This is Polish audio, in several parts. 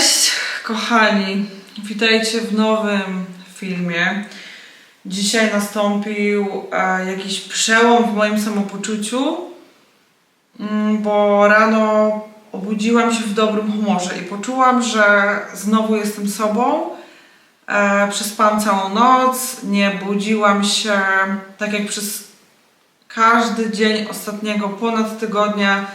Cześć, kochani. Witajcie w nowym filmie. Dzisiaj nastąpił e, jakiś przełom w moim samopoczuciu, mm, bo rano obudziłam się w dobrym humorze i poczułam, że znowu jestem sobą. E, przespałam całą noc, nie budziłam się tak jak przez każdy dzień ostatniego ponad tygodnia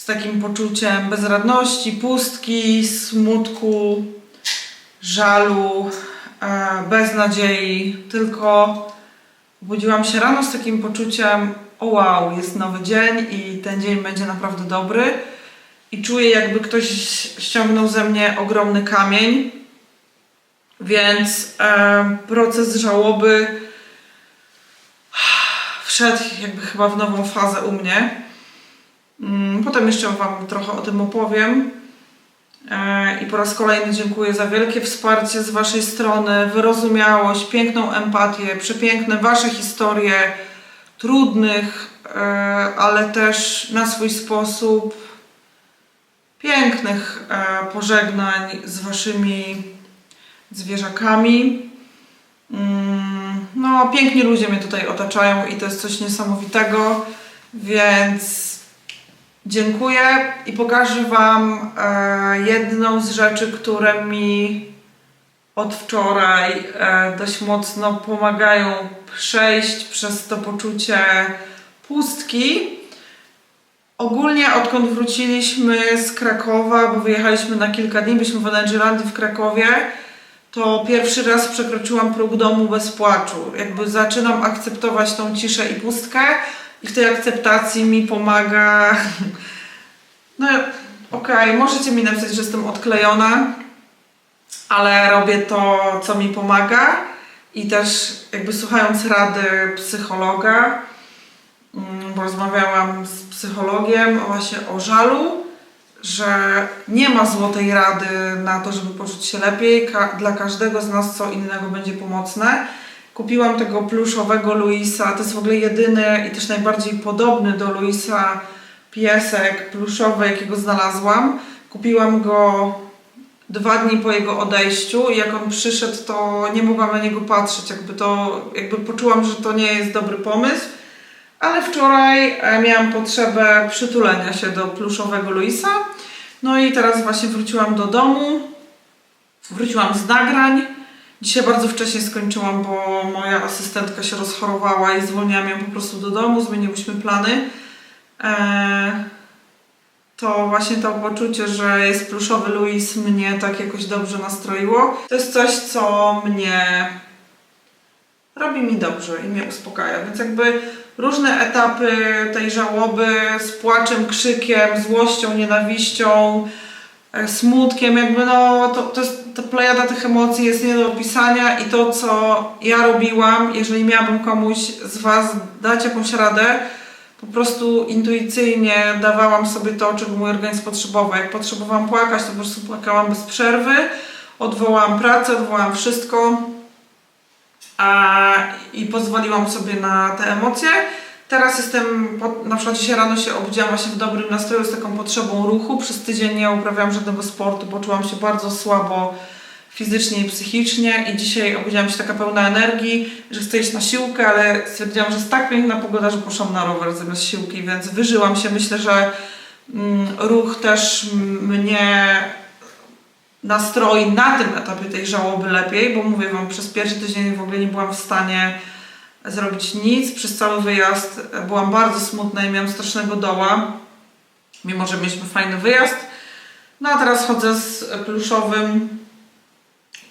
z takim poczuciem bezradności, pustki, smutku, żalu, e, beznadziei. Tylko budziłam się rano z takim poczuciem, o wow, jest nowy dzień i ten dzień będzie naprawdę dobry. I czuję, jakby ktoś ściągnął ze mnie ogromny kamień. Więc e, proces żałoby wszedł jakby chyba w nową fazę u mnie. Mm, Potem jeszcze Wam trochę o tym opowiem. E, I po raz kolejny dziękuję za wielkie wsparcie z Waszej strony, wyrozumiałość, piękną empatię, przepiękne Wasze historie, trudnych, e, ale też na swój sposób pięknych e, pożegnań z Waszymi zwierzakami. Mm, No, piękni ludzie mnie tutaj otaczają i to jest coś niesamowitego, więc Dziękuję i pokażę Wam e, jedną z rzeczy, które mi od wczoraj e, dość mocno pomagają przejść przez to poczucie pustki. Ogólnie odkąd wróciliśmy z Krakowa, bo wyjechaliśmy na kilka dni, byliśmy w Energylandii w Krakowie, to pierwszy raz przekroczyłam próg domu bez płaczu. Jakby zaczynam akceptować tą ciszę i pustkę i w tej akceptacji mi pomaga. No, okej, możecie mi napisać, że jestem odklejona, ale robię to, co mi pomaga i też jakby słuchając rady psychologa, mm, bo rozmawiałam z psychologiem właśnie o żalu, że nie ma złotej rady na to, żeby poczuć się lepiej. Ka- dla każdego z nas co innego będzie pomocne. Kupiłam tego pluszowego Luisa. To jest w ogóle jedyny i też najbardziej podobny do Luisa piesek pluszowy, jakiego znalazłam. Kupiłam go dwa dni po jego odejściu i jak on przyszedł, to nie mogłam na niego patrzeć. Jakby to, jakby poczułam, że to nie jest dobry pomysł. Ale wczoraj e, miałam potrzebę przytulenia się do pluszowego Luisa. No i teraz właśnie wróciłam do domu. Wróciłam z nagrań. Dzisiaj bardzo wcześnie skończyłam, bo moja asystentka się rozchorowała i zwolniłam ją po prostu do domu. Zmieniłyśmy plany. Eee, to właśnie to poczucie, że jest pluszowy Louis mnie tak jakoś dobrze nastroiło. To jest coś, co mnie robi mi dobrze i mnie uspokaja. Więc jakby różne etapy tej żałoby z płaczem, krzykiem, złością, nienawiścią, e, smutkiem, jakby no to, to jest, ta plejada tych emocji jest nie do opisania i to, co ja robiłam, jeżeli miałabym komuś z Was dać jakąś radę, po prostu intuicyjnie dawałam sobie to, czego mój organizm potrzebował. Jak potrzebowałam płakać, to po prostu płakałam bez przerwy, odwołałam pracę, odwołałam wszystko a, i pozwoliłam sobie na te emocje. Teraz jestem, na przykład dzisiaj rano się obudziłam właśnie w dobrym nastroju z taką potrzebą ruchu. Przez tydzień nie uprawiałam żadnego sportu, poczułam się bardzo słabo fizycznie i psychicznie i dzisiaj obudziłam się taka pełna energii, że chcę iść na siłkę, ale stwierdziłam, że jest tak piękna pogoda, że poszłam na rower zamiast siłki, więc wyżyłam się. Myślę, że mm, ruch też mnie nastroi na tym etapie tej żałoby lepiej, bo mówię Wam, przez pierwszy tydzień w ogóle nie byłam w stanie zrobić nic. Przez cały wyjazd byłam bardzo smutna i miałam strasznego doła, mimo że mieliśmy fajny wyjazd. No a teraz chodzę z pluszowym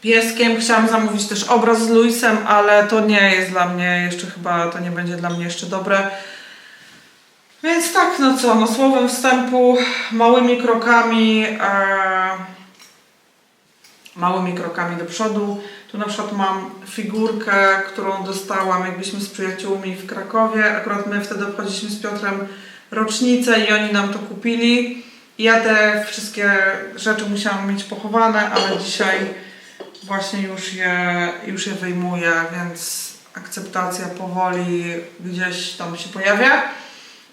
pieskiem. Chciałam zamówić też obraz z Luisem, ale to nie jest dla mnie jeszcze chyba, to nie będzie dla mnie jeszcze dobre. Więc tak, no co, no słowem wstępu, małymi krokami, e, małymi krokami do przodu. Tu na przykład mam figurkę, którą dostałam, jak byliśmy z przyjaciółmi w Krakowie. Akurat my wtedy obchodziliśmy z Piotrem rocznicę i oni nam to kupili. Ja te wszystkie rzeczy musiałam mieć pochowane, ale dzisiaj właśnie już je, już je wyjmuję, więc akceptacja powoli gdzieś tam się pojawia.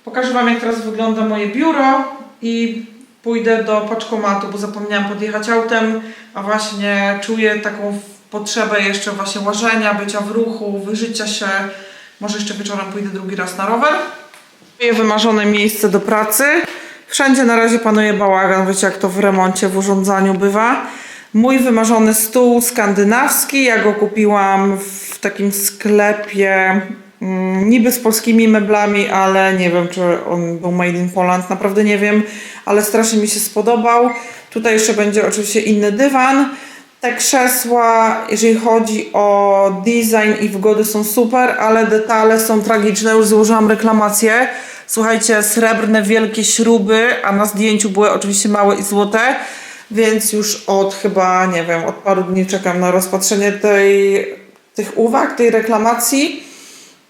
Pokażę Wam, jak teraz wygląda moje biuro i pójdę do paczkomatu, bo zapomniałam podjechać autem, a właśnie czuję taką potrzebę jeszcze właśnie łażenia, bycia w ruchu, wyżycia się. Może jeszcze wieczorem pójdę drugi raz na rower. Moje wymarzone miejsce do pracy. Wszędzie na razie panuje bałagan, wiecie jak to w remoncie, w urządzaniu bywa. Mój wymarzony stół skandynawski, ja go kupiłam w takim sklepie niby z polskimi meblami, ale nie wiem czy on był made in Poland, naprawdę nie wiem, ale strasznie mi się spodobał. Tutaj jeszcze będzie oczywiście inny dywan. Te krzesła, jeżeli chodzi o design i wygody są super, ale detale są tragiczne. Już złożyłam reklamację. Słuchajcie, srebrne wielkie śruby, a na zdjęciu były oczywiście małe i złote, więc już od chyba, nie wiem, od paru dni czekam na rozpatrzenie tej, tych uwag, tej reklamacji.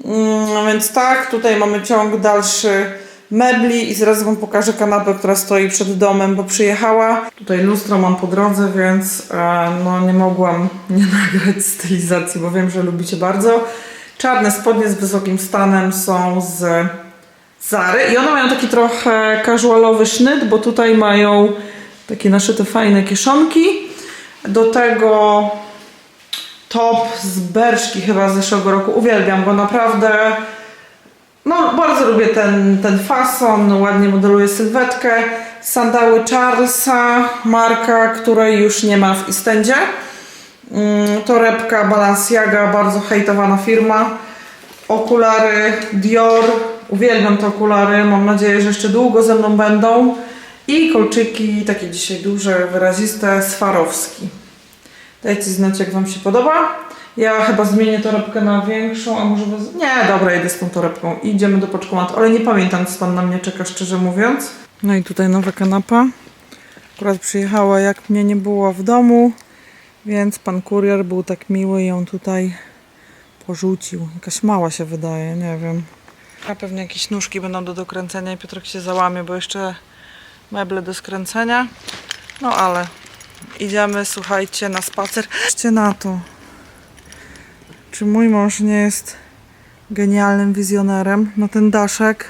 Mm, więc tak, tutaj mamy ciąg dalszy mebli i zaraz Wam pokażę kanapę, która stoi przed domem, bo przyjechała. Tutaj lustro mam po drodze, więc e, no, nie mogłam nie nagrać stylizacji, bo wiem, że lubicie bardzo. Czarne spodnie z wysokim stanem są z Zary i one mają taki trochę casualowy sznyt, bo tutaj mają takie naszyte fajne kieszonki. Do tego top z Berszki chyba z zeszłego roku. Uwielbiam go naprawdę. No, bardzo lubię ten, ten fason, ładnie modeluje sylwetkę. Sandały Charlesa, marka, której już nie ma w Istendzie. Mm, Torebka Balenciaga, bardzo hejtowana firma. Okulary Dior, uwielbiam te okulary, mam nadzieję, że jeszcze długo ze mną będą. I kolczyki, takie dzisiaj duże, wyraziste, Swarowski. Dajcie znać, jak Wam się podoba. Ja chyba zmienię torebkę na większą, a może bez... Nie, dobra, idę z tą torebką. Idziemy do paczkomatu, ale nie pamiętam, co tam na mnie czeka, szczerze mówiąc. No i tutaj nowa kanapa. Akurat przyjechała, jak mnie nie było w domu, więc pan kurier był tak miły i ją tutaj porzucił. Jakaś mała się wydaje, nie wiem. A pewnie jakieś nóżki będą do dokręcenia i Piotrek się załamie, bo jeszcze meble do skręcenia. No ale idziemy, słuchajcie, na spacer. Patrzcie na to. Czy mój mąż nie jest genialnym wizjonerem? No ten daszek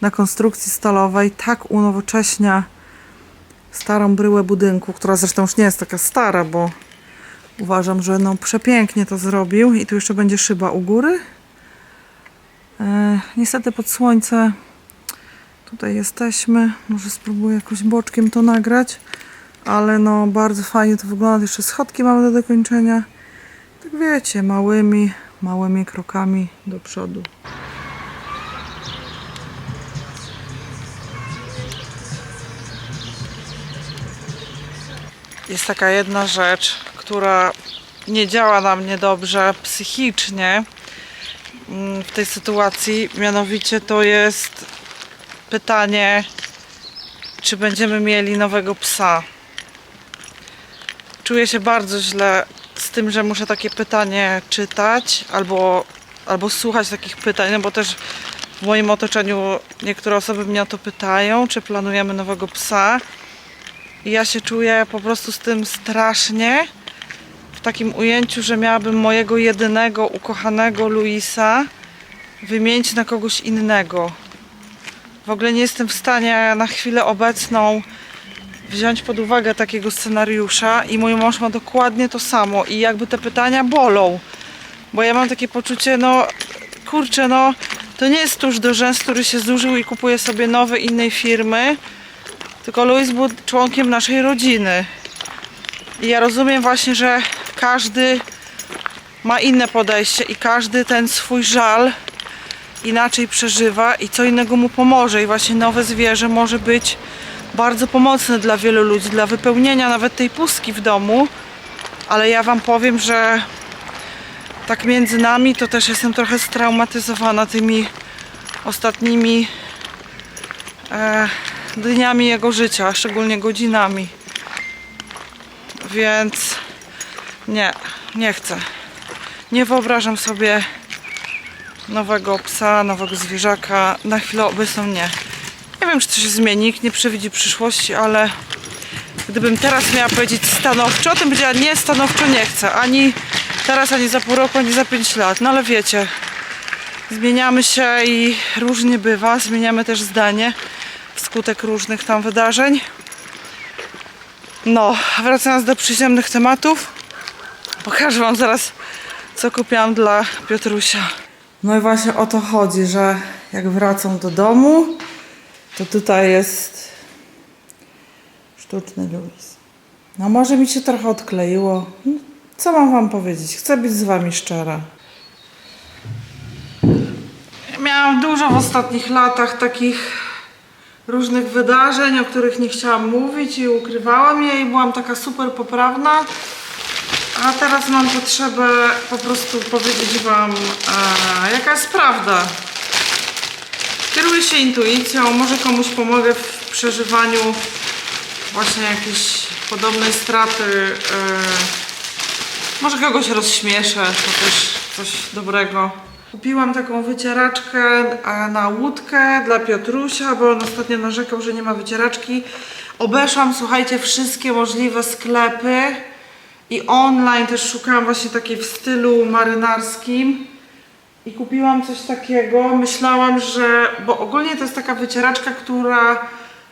na konstrukcji stalowej tak unowocześnia starą bryłę budynku, która zresztą już nie jest taka stara, bo uważam, że no przepięknie to zrobił. I tu jeszcze będzie szyba u góry. E, niestety pod słońce tutaj jesteśmy. Może spróbuję jakoś boczkiem to nagrać. Ale no bardzo fajnie to wygląda. Jeszcze schodki mamy do dokończenia. Tak wiecie, małymi, małymi krokami do przodu. Jest taka jedna rzecz, która nie działa na mnie dobrze psychicznie mm, w tej sytuacji. Mianowicie to jest pytanie, czy będziemy mieli nowego psa. Czuję się bardzo źle z tym, że muszę takie pytanie czytać albo, albo słuchać takich pytań, no bo też w moim otoczeniu niektóre osoby mnie o to pytają, czy planujemy nowego psa. I ja się czuję po prostu z tym strasznie. W takim ujęciu, że miałabym mojego jedynego, ukochanego Luisa wymienić na kogoś innego. W ogóle nie jestem w stanie na chwilę obecną wziąć pod uwagę takiego scenariusza i mój mąż ma dokładnie to samo i jakby te pytania bolą. Bo ja mam takie poczucie, no kurczę, no to nie jest tuż do rzęs, który się zużył i kupuje sobie nowy innej firmy, tylko Louis był członkiem naszej rodziny. I ja rozumiem właśnie, że każdy ma inne podejście i każdy ten swój żal inaczej przeżywa i co innego mu pomoże. I właśnie nowe zwierzę może być bardzo pomocne dla wielu ludzi, dla wypełnienia nawet tej pustki w domu. Ale ja Wam powiem, że tak między nami to też jestem trochę straumatyzowana tymi ostatnimi e, dniami jego życia, szczególnie godzinami. Więc nie, nie chcę. Nie wyobrażam sobie nowego psa, nowego zwierzaka. Na chwilę obecną nie. Wiem, czy to się zmieni, nikt nie przewidzi przyszłości, ale gdybym teraz miała powiedzieć stanowczo, to bym powiedziała nie, stanowczo nie chcę. Ani teraz, ani za pół roku, ani za pięć lat. No ale wiecie, zmieniamy się i różnie bywa. Zmieniamy też zdanie wskutek różnych tam wydarzeń. No, wracając do przyziemnych tematów, pokażę Wam zaraz, co kupiłam dla Piotrusia. No i właśnie o to chodzi, że jak wracam do domu, to tutaj jest sztuczny Louis. No może mi się trochę odkleiło. Co mam Wam powiedzieć? Chcę być z Wami szczera. Miałam dużo w ostatnich latach takich różnych wydarzeń, o których nie chciałam mówić i ukrywałam je i byłam taka super poprawna. A teraz mam potrzebę po prostu powiedzieć Wam, e, jaka jest prawda. Kieruję się intuicją, może komuś pomogę w przeżywaniu właśnie jakiejś podobnej straty. E, może kogoś rozśmieszę, to też coś dobrego. Kupiłam taką wycieraczkę e, na łódkę dla Piotrusia, bo on ostatnio narzekał, że nie ma wycieraczki. Obeszłam, słuchajcie, wszystkie możliwe sklepy i online też szukałam właśnie takiej w stylu marynarskim. I kupiłam coś takiego. Myślałam, że. Bo ogólnie to jest taka wycieraczka, która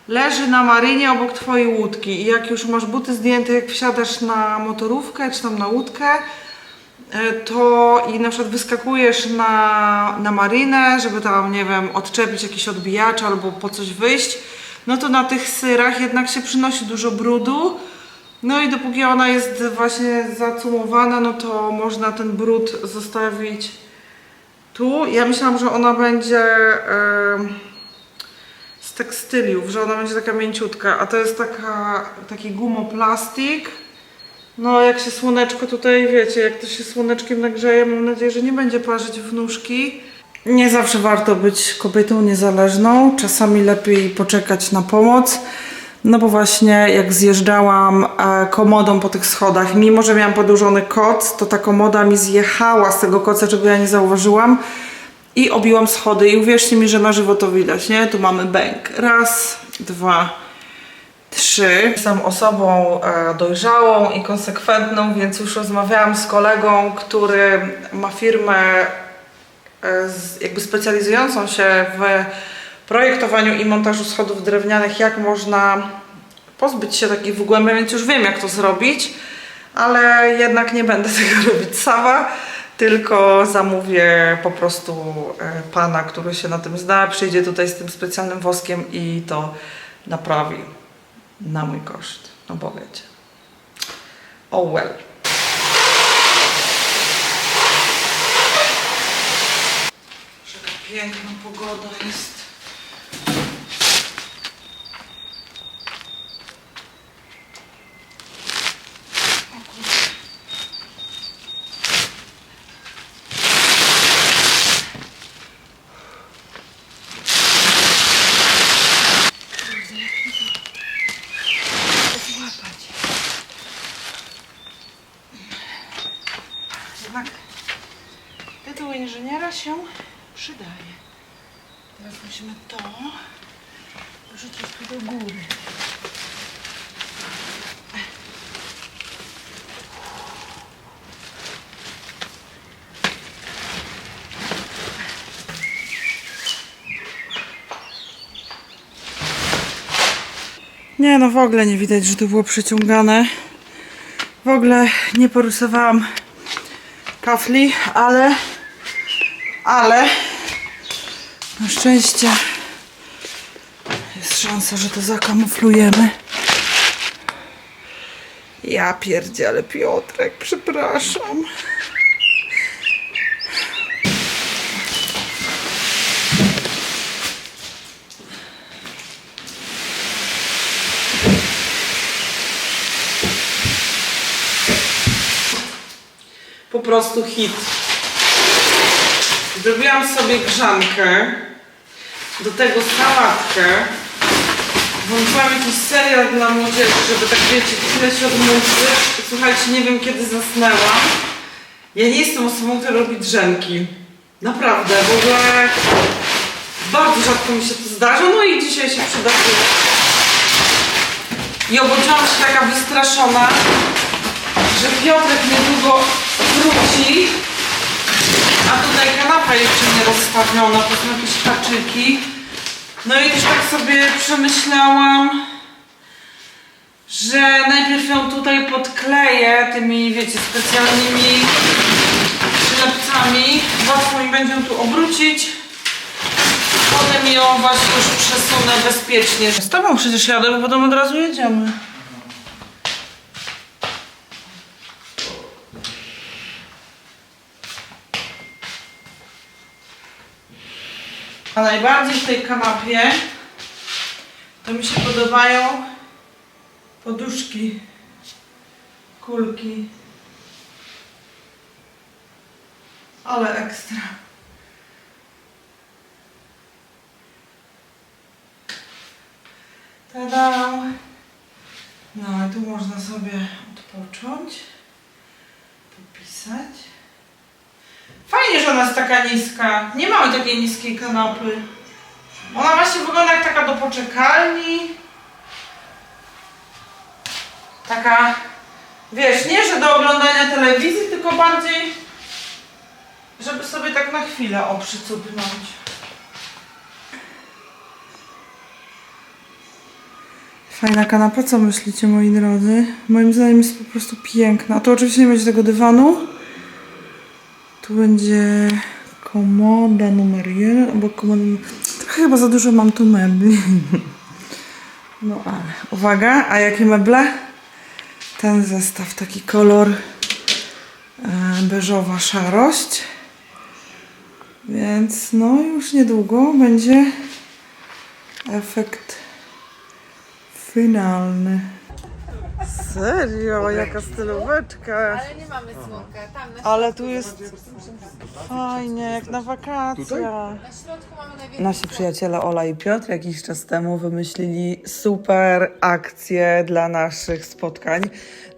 leży na marynie obok twojej łódki. I jak już masz buty zdjęte, jak wsiadasz na motorówkę czy tam na łódkę, e, to i na przykład wyskakujesz na, na marynę, żeby tam, nie wiem, odczepić jakiś odbijacz albo po coś wyjść, no to na tych syrach jednak się przynosi dużo brudu. No i dopóki ona jest właśnie zacumowana, no to można ten brud zostawić tu. Ja myślałam, że ona będzie z tekstyliów, że ona będzie taka mięciutka, a to jest taka, taki gumoplastik. No jak się słoneczko tutaj, wiecie, jak to się słoneczkiem nagrzeje, mam nadzieję, że nie będzie parzyć w nóżki. Nie zawsze warto być kobietą niezależną, czasami lepiej poczekać na pomoc. No bo właśnie jak zjeżdżałam e, komodą po tych schodach, mimo że miałam podłużony koc, to ta komoda mi zjechała z tego koca, czego ja nie zauważyłam i obiłam schody i uwierzcie mi, że na żywo to widać, nie? Tu mamy bęk. Raz, dwa, trzy. Jestem osobą e, dojrzałą i konsekwentną, więc już rozmawiałam z kolegą, który ma firmę e, jakby specjalizującą się w projektowaniu i montażu schodów drewnianych, jak można pozbyć się takich wgłębień, więc już wiem jak to zrobić, ale jednak nie będę tego robić sama, tylko zamówię po prostu e, pana, który się na tym zna, przyjdzie tutaj z tym specjalnym woskiem i to naprawi na mój koszt, no bo wiecie. Oh well. Piękna pogoda jest. Jednak tytuł inżyniera się przydaje. Teraz musimy to wrzucić tu do góry. Nie no, w ogóle nie widać, że to było przeciągane. W ogóle nie porysowałam kafli, ale ale na szczęście jest szansa, że to zakamuflujemy. Ja pierdzielę Piotrek, przepraszam. Prostu hit. Zrobiłam sobie grzankę, do tego sałatkę, włączyłam jakiś serial dla młodzieży, żeby tak wiecie, chwilę się odmówić. Słuchajcie, nie wiem kiedy zasnęłam. Ja nie jestem osobą, która robi drzemki. Naprawdę, w ogóle bardzo rzadko mi się to zdarza, no i dzisiaj się przydarzyło. I obudziłam się taka wystraszona, że Piotrek niedługo wróci, a tutaj kanapa jeszcze nie rozstawiona, to są jakieś haczyki. No i też tak sobie przemyślałam, że najpierw ją tutaj podkleję tymi, wiecie, specjalnymi przylepcami. Łatwo mi będzie tu obrócić. Potem ją właśnie już przesunę bezpiecznie. Z tobą przecież jadę, bo potem od razu jedziemy. A najbardziej w tej kanapie to mi się podobają poduszki, kulki. Ale ekstra. Tada! No i tu można sobie odpocząć, popisać. Fajnie, że ona jest taka niska. Nie mamy takiej niskiej kanapy. Ona właśnie wygląda jak taka do poczekalni. Taka, wiesz, nie, że do oglądania telewizji, tylko bardziej, żeby sobie tak na chwilę o przycupnąć. Fajna kanapa, co myślicie moi drodzy? Moim zdaniem jest po prostu piękna. Tu oczywiście nie będzie tego dywanu. Tu będzie komoda numer jeden, albo komoda. Trochę chyba za dużo mam tu mebli. No ale uwaga, a jakie meble? Ten zestaw, taki kolor e, beżowa szarość. Więc no już niedługo będzie efekt finalny. Serio, jaka stylóweczka. Ale nie mamy słonka. Tam na, Ale tu jest fajnie, jak na wakacjach. na środku mamy najwięcej. Nasi przyjaciele Ola i Piotr jakiś czas temu wymyślili super akcję dla naszych spotkań.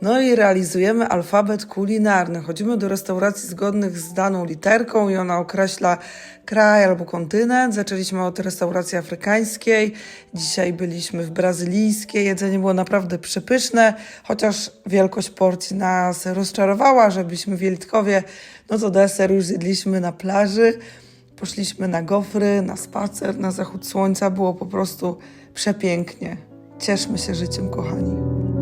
No i realizujemy alfabet kulinarny. Chodzimy do restauracji zgodnych z daną literką i ona określa kraj albo kontynent. Zaczęliśmy od restauracji afrykańskiej. Dzisiaj byliśmy w brazylijskiej. Jedzenie było naprawdę przepyszne, chociaż wielkość porcji nas rozczarowała, że byliśmy w Jelitkowie. No to deser już zjedliśmy na plaży. Poszliśmy na gofry, na spacer, na zachód słońca. Było po prostu przepięknie. Cieszmy się życiem, kochani.